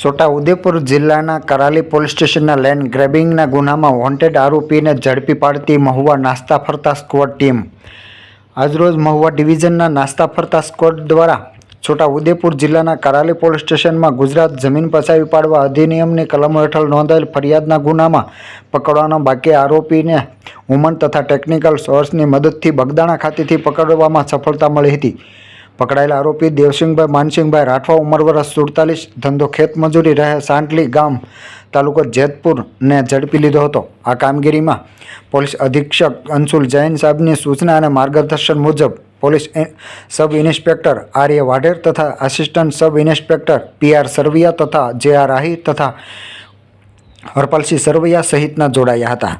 છોટા ઉદેપુર જિલ્લાના કરાલી પોલીસ સ્ટેશનના લેન્ડ ગ્રેબિંગના ગુનામાં વોન્ટેડ આરોપીને ઝડપી પાડતી મહુવા નાસ્તા ફરતા સ્ક્વોડ ટીમ. આજરોજ મહુવા ડિવિઝનના નાસ્તા ફરતા સ્ક્વોડ દ્વારા છોટા ઉદેપુર જિલ્લાના કરાલી પોલીસ સ્ટેશનમાં ગુજરાત જમીન પચાવી પાડવા અધિનિયમની કલમો હેઠળ નોંધાયેલ ફરિયાદના ગુનામાં પકડવાનો બાકી આરોપીને વુમન તથા ટેકનિકલ સોર્સની મદદથી બગદાણા ખાતેથી પકડવામાં સફળતા મળી હતી. પકડાયેલા આરોપી દેવસિંહભાઈ, માનસિંહભાઈ રાઠવા ઉંમર વર્ષ સુડતાલીસ, ધંધો ખેતમજૂરી રહે સાંટલી ગામ તાલુકો જેતપુરને ઝડપી લીધો હતો. આ કામગીરીમાં પોલીસ અધિક્ષક અંશુલ જૈન સાહેબની સૂચના અને માર્ગદર્શન મુજબ police sub inspector Arya Vadher તથા assistant sub inspector P R Sarvaiya તથા જે આર રાહી તથા હરપાલસિંહ સરવૈયા સહિતના જોડાયા હતા.